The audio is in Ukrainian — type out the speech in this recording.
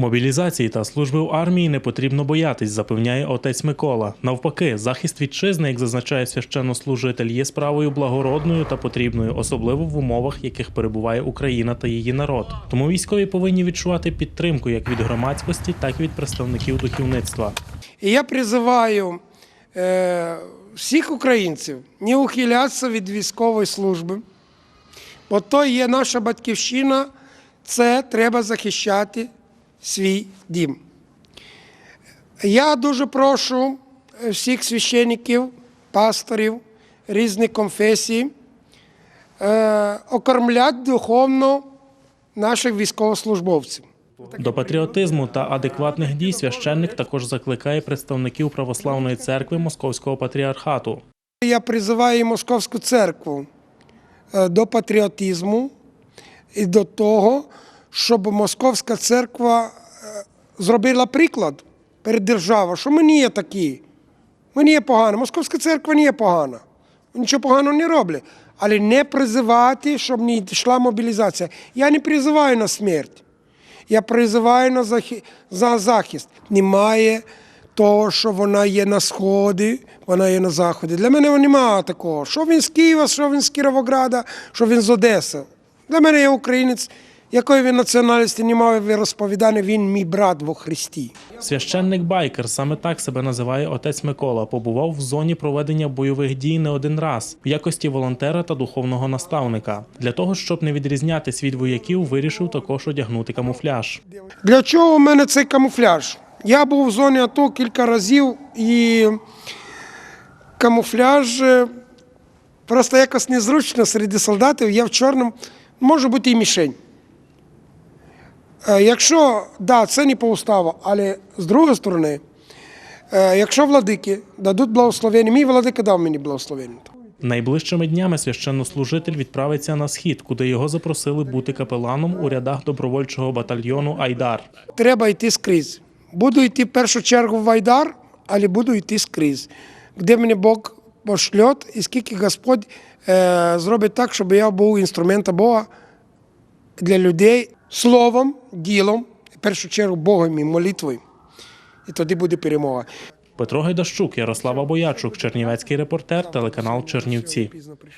Мобілізації та служби в армії не потрібно боятись, запевняє отець Микола. Навпаки, захист вітчизни, як зазначає священнослужитель, є справою благородною та потрібною, особливо в умовах, яких перебуває Україна та її народ. Тому військові повинні відчувати підтримку як від громадськості, так і від представників духовництва. Я призиваю е, всіх українців не ухилятися від військової служби, бо то є наша батьківщина, це треба захищати свій дім. Я дуже прошу е, всіх священиків, пасторів різних конфесій е, окормляти духовно наших військовослужбовців. До патріотизму та адекватних дій священник також закликає представників православної церкви Московського патріархату. Я призиваю Московську церкву е, до патріотизму і до того, щоб Московська церква е, зробила приклад перед державою, що ми не є такі. Ми не є погані. Московська церква не є погана. Нічого поганого не роблять. Але не призивати, щоб не йшла мобілізація. Я не призиваю на смерть. Я призиваю на захи- за захист. Немає того, що вона є на сході, вона є на заході. Для мене немає такого. Що він з Києва, що він з Кіровограда, що він з Одеси. Для мене є українець, якої він національності не мав розповідання, він мій брат во Христі. Священник Байкер саме так себе називає отець Микола. Побував в зоні проведення бойових дій не один раз в якості волонтера та духовного наставника. Для того щоб не відрізнятись від вояків, вирішив також одягнути камуфляж. Для чого у мене цей камуфляж? Я був в зоні АТО кілька разів і камуфляж е, просто якось незручно серед солдатів. Я в чорному може бути і мішень. Е, Якщо, да, це не по уставу, але з другої сторони, е, якщо владики дадуть благословення, мій владика дав мені благословення. Найближчими днями священнослужитель відправиться на схід, куди його запросили бути капеланом у рядах добровольчого батальйону Айдар. треба йти скрізь. Буду йти в першу чергу в Айдар, але буду йти скрізь. Де мене Бог пошлет, і скільки Господь е, зробить так, щоб я був інструментом Бога для людей словом, ділом, в першу чергу Богом і молитвою. І тоді буде перемога. Петро Гайдащук, Ярослава Боячук, Чернівецький репортер, телеканал Чернівці.